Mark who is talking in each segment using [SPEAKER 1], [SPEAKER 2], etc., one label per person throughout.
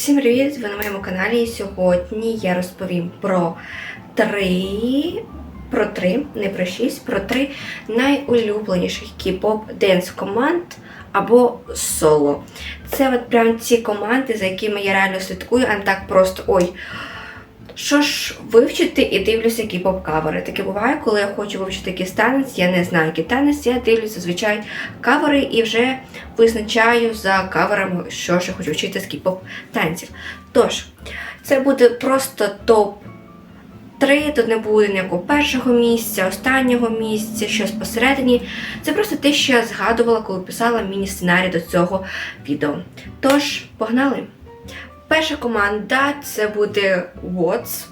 [SPEAKER 1] Всім привіт! Ви на моєму каналі. І сьогодні я розповім про три, про три, не про шість, про три найулюбленіших кей-поп денс команд або соло. Це от прям ці команди, за якими я реально слідкую, а не так просто ой. Що ж вивчити і дивлюся кей-поп кавери. Таке буває, коли я хочу вивчити якийсь танець, я не знаю який танець, я дивлюся зазвичай кавери і вже визначаю за каверами, що ж я хочу вчити з кей-поп танців. Тож, це буде просто топ 3, тут не буде ніякого першого місця, останнього місця, щось посередині. Це просто те, що я згадувала, коли писала міні-сценарій до цього відео. Тож, погнали! Перша команда це буде Watts.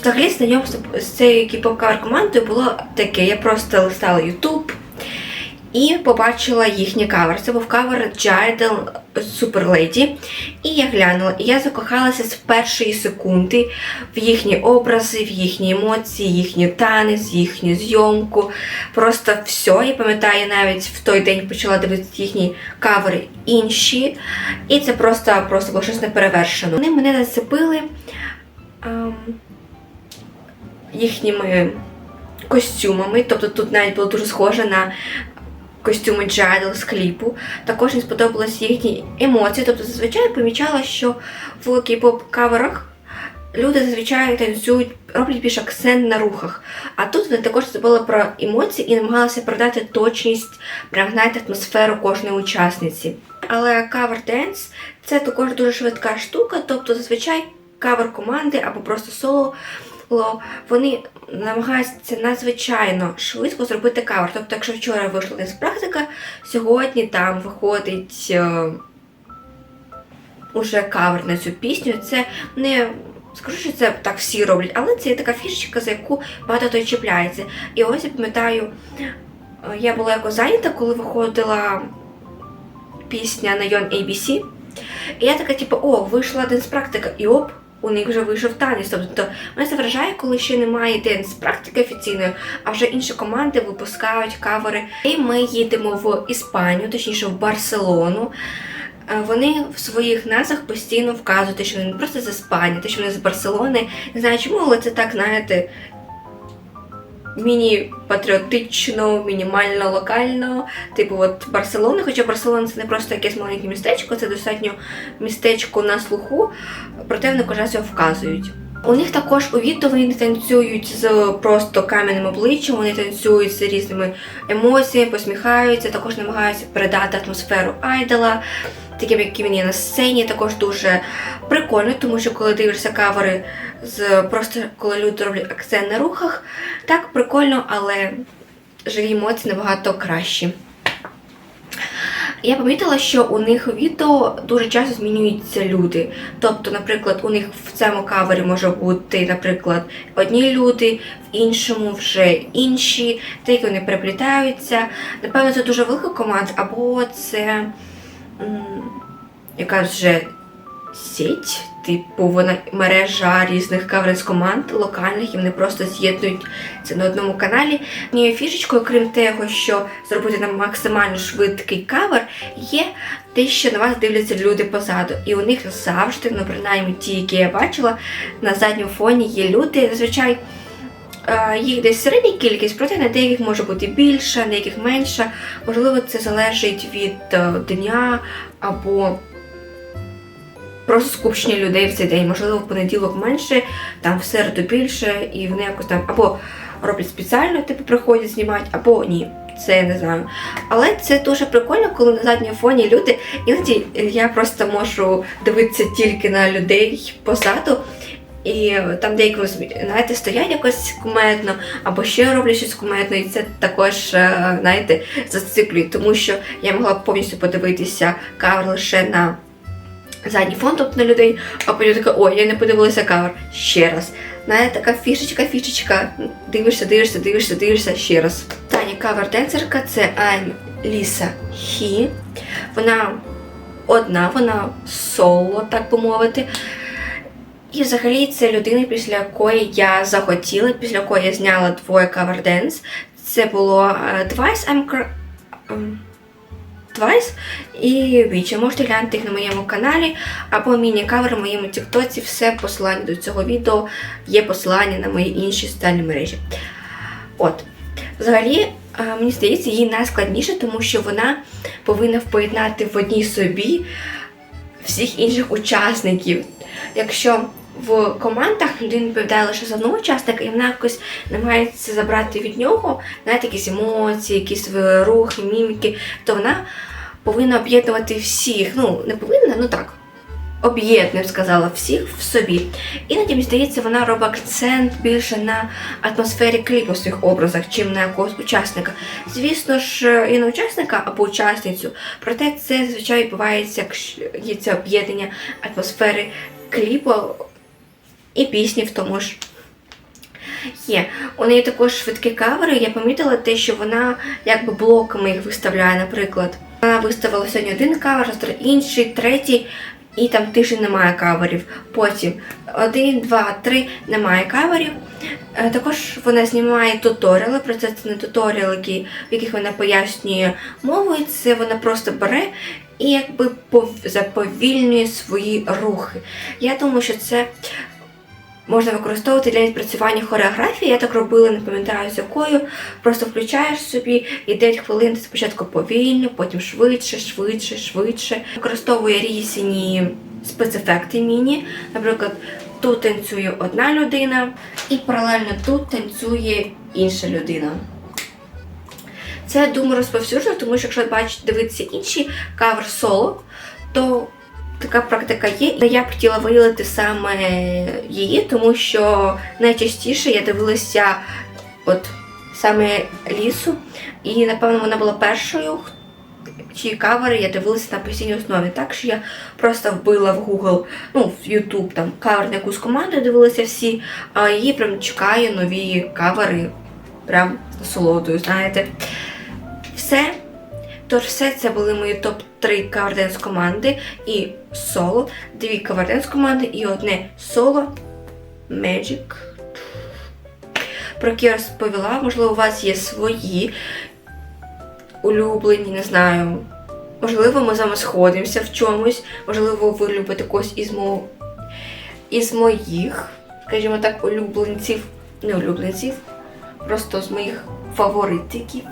[SPEAKER 1] Взагалі знайомство з цією кіпокар командою було таке. Я просто листала YouTube і побачила їхній кавер. Це був кавер Super Lady. І я глянула, і я закохалася з першої секунди в їхні образи, в їхні емоції, їхній танець, їхню зйомку. Просто все. Я пам'ятаю, навіть в той день почала дивитися їхні кавери інші. І це просто, просто було щось неперевершено. Вони мене зацепили ем, їхніми костюмами. Тобто тут навіть було дуже схоже на костюми Джайдл з кліпу. Також мені сподобалися їхні емоції. Тобто, зазвичай помічала, що в кей-поп каверах люди зазвичай танцюють, роблять більш акцент на рухах. А тут вони також забули про емоції і намагалися передати точність, прям знаєте, атмосферу кожної учасниці. Але кавер денс це також дуже швидка штука, тобто зазвичай кавер команди або просто соло. Вони намагаються надзвичайно швидко зробити кавер. Тобто, якщо вчора вийшла десь практика, сьогодні там виходить е, уже кавер на цю пісню. Це не скажу, що це так всі роблять, але це є така фішечка, за яку багато хто чіпляється. І ось я пам'ятаю, е, я була якось зайнята, коли виходила пісня на Yon ABC. І я така, типу, о, вийшла денс практика, і оп, у них вже вийшов танець. Тобто мене це вражає, коли ще немає денс практики офіційної, а вже інші команди випускають кавери. І ми їдемо в Іспанію, точніше в Барселону. Е, Вони в своїх назвах постійно вказують, що вони не просто з Іспанії, те, що вони з Барселони. Не знаю чому, але це так, знаєте, міні-патріотично, мінімально локально. Типу, от Барселона, хоча Барселона це не просто якесь маленьке містечко, це достатньо містечко на слуху, проте вони кожен раз його вказують. У них також у відео вони танцюють з просто кам'яним обличчям, вони танцюють з різними емоціями, посміхаються, також намагаються передати атмосферу айдола, таким, які він є на сцені, також дуже прикольно, тому що коли дивишся кавери з просто коли люди роблять акцент на рухах, так прикольно, але живі емоції набагато кращі. Я помітила, що у них відео дуже часто змінюються люди. Тобто, наприклад, у них в цьому кавері може бути, наприклад, одні люди, в іншому вже інші, деякі вони переплітаються. Напевно, це дуже велика команда, або це якась вже сеть, типу вона мережа різних каверинг команд локальних, і вони просто з'єднують це на одному каналі. Однією фішечкою, крім того, що зробити нам максимально швидкий кавер, є те, що на вас дивляться люди позаду. І у них завжди, ну принаймні ті, які я бачила, на задньому фоні є люди. Зазвичай е, їх десь середня кількість, проте на деяких може бути більше, на деяких менше. Можливо, це залежить від е, дня або просто скупчення людей в цей день. Можливо, в понеділок менше, там в середу більше, і вони якось там або роблять спеціально, типу приходять знімати, або ні. Це я не знаю. Але це дуже прикольно, коли на задньому фоні люди. Іноді я просто можу дивитися тільки на людей позаду. І там деякі, знаєте, стоять якось кумедно, або ще роблять щось кумедно, і це також, е, знаєте, зациклює, тому що я могла б повністю подивитися кавер лише на задній фон, тобто на людей, а потім така, ой, я не подивилася кавер. Ще раз. Знаєте, така фішечка, фішечка. Дивишся, дивишся, дивишся, дивишся ще раз. Таня кавер-денсерка це I'm Ліса Хі. Вона одна, вона соло, так би мовити. І взагалі це людина, після якої я захотіла, після якої я зняла двоє кавер-денс. Це було е, Twice I'm ем, Twice і Вічі. Можете глянути їх на моєму каналі або міні-кавер в моєму тіктоці. Все посилання до цього відео є посилання на мої інші соціальні мережі. От. Взагалі, е, мені здається, їй найскладніше, тому що вона повинна поєднати в одній собі всіх інших учасників. Якщо в командах людина відповідає лише за одного учасника, і вона якось намагається забрати від нього навіть якісь емоції, якісь свої рухи, міміки, то вона повинна об'єднувати всіх. Ну, не повинна, ну так. Об'єднує, сказала, всіх в собі. Іноді, мені здається, вона робить акцент більше на атмосфері кліпу в своїх образах, чим на якогось учасника. Звісно ж, і на учасника або учасницю, проте це звичайно відбувається, якщо є це об'єднання атмосфери кліпу і пісні в тому ж. Є. У неї також швидкі кавери. Я помітила те, що вона якби блоками їх виставляє, наприклад. Вона виставила сьогодні один кавер, завтра інший, третій, і там тиждень немає каверів. Потім один, два, три немає каверів. Е, Також вона знімає туторіали, про це це не туторіали, в яких вона пояснює мову, і це вона просто бере і якби заповільнює свої рухи. Я думаю, що це можна використовувати для відпрацювання хореографії. Я так робила, не пам'ятаю з якою. Просто включаєш собі і 9 хвилин спочатку повільно, потім швидше, швидше, швидше. Використовує різні спецефекти міні. Наприклад, тут танцює одна людина, і паралельно тут танцює інша людина. Це думаю розповсюджено, тому що якщо бачите, дивитися інші кавер соло, то така практика є. Але я б хотіла виділити саме її, тому що найчастіше я дивилася от саме лісу, і напевно вона була першою. Чиї кавери я дивилася на постійній основі. Так що я просто вбила в Google, ну, в YouTube там кавер на якусь команду, дивилася всі, а її прям чекаю нові кавери, прям насолодою, знаєте. Все. Тож все це були мої топ-3 каверденс команди і соло, дві каверденс команди і одне соло Magic. Про які я розповіла, можливо, у вас є свої улюблені, не знаю. Можливо, ми з вами сходимося в чомусь, можливо, ви любите когось із, мо... із моїх, скажімо так, улюбленців, не улюбленців, просто з моїх фаворитиків.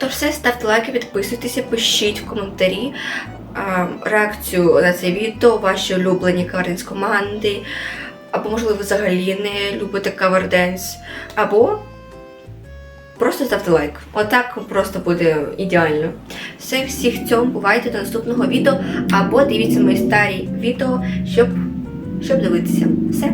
[SPEAKER 1] Тож все, ставте лайки, підписуйтеся, пишіть в коментарі а, реакцію на це відео, ваші улюблені каверденс команди, або, можливо, ви взагалі не любите каверденс, або просто ставте лайк. Отак просто буде ідеально. Все, всіх цьому бувайте до наступного відео, або дивіться мої старі відео, щоб, щоб дивитися. Все.